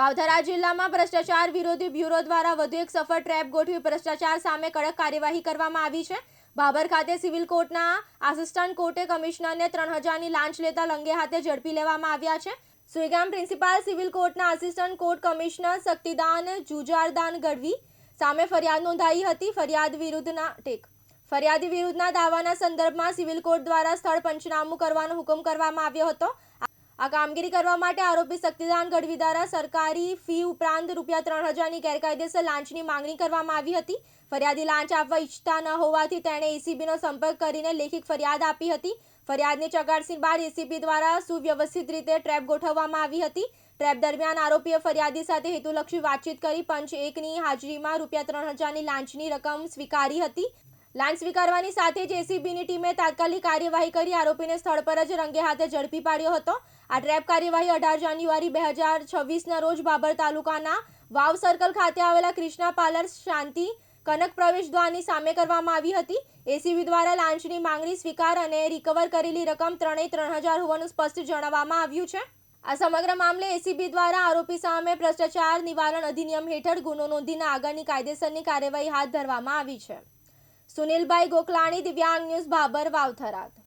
વાવથરા જિલ્લામાં ભ્રષ્ટાચાર વિરોધી બ્યુરો દ્વારા વધુ એક સફળ ટ્રેપ ગોઠવી ભ્રષ્ટાચાર સામે કડક કાર્યવાહી કરવામાં આવી છે. બાબર ખાતે સિવિલ કોર્ટના આસિસ્ટન્ટ કોર્ટે કમિશનરને ત્રણ હજારની લાંચ લેતા લંગે હાથે ઝડપી લેવામાં આવ્યા છે. સુઈગામ પ્રિન્સિપાલ સિવિલ કોર્ટના assistant court commissioner Shaktidan Jujardan Gadhvi સામે ફરિયાદ નોંધાઈ હતી. ફરિયાદ વિરુદ્ધના ટેક ફરિયાદી વિરુદ્ધના દાવાના સંદર્ભમાં સિવિલ કોર્ટ દ્વારા સ્થળ પંચનામું કરવાનો હુકમ કરવામાં આવ્યો હતો. આ કામગીરી કરવા માટે આરોપી શક્તિદાન ગઢવી દ્વારા સરકારી ફી ઉપરાંત રૂપિયા ત્રણ હજારની ગેરકાયદેસર લાંચની માંગણી કરવામાં આવી હતી. ફરિયાદી લાંચ આપવા ઈચ્છતા ન હોવાથી તેણે એસીબીનો સંપર્ક કરીને લેખિત ફરિયાદ આપી હતી. ફરિયાદની ચકાસણી બાદ એસીબી દ્વારા સુવ્યવસ્થિત રીતે ટ્રેપ ગોઠવવામાં આવી હતી. ટ્રેપ દરમિયાન આરોપીએ ફરિયાદી સાથે હેતુલક્ષી વાતચીત કરી પંચ એકની હાજરીમાં રૂપિયા ત્રણ હજારની લાંચની રકમ સ્વીકારી હતી. લાંચ સ્વીકારવાની સાથે જ એસીબીની ટીમે તાત્કાલિક કાર્યવાહી કરી આરોપીને સ્થળ પર જ રંગે હાથે ઝડપી પાડ્યો હતો. આ ટ્રેપ કાર્યવાહી અઢાર જાન્યુઆરી બે હજાર છવ્વીસના રોજ બાબર તાલુકાના વાવ સર્કલ ખાતે આવેલા ક્રિષ્ના પાર્લર શાંતિ કનક પ્રવેશ દ્વારની સામે કરવામાં આવી હતી. એસીબી દ્વારા લાંચની માંગણી સ્વીકાર અને રિકવર કરેલી રકમ ત્રણેય ત્રણ હજાર હોવાનું સ્પષ્ટ જણાવવામાં આવ્યું છે. આ સમગ્ર મામલે એસીબી દ્વારા આરોપી સામે ભ્રષ્ટાચાર નિવારણ અધિનિયમ હેઠળ ગુનો નોંધીને આગળની કાયદેસરની કાર્યવાહી હાથ ધરવામાં આવી છે. સુનિલભાઈ ગોકલાણી દિવ્યાંગ ન્યૂઝ બાબર વાવથરાદ.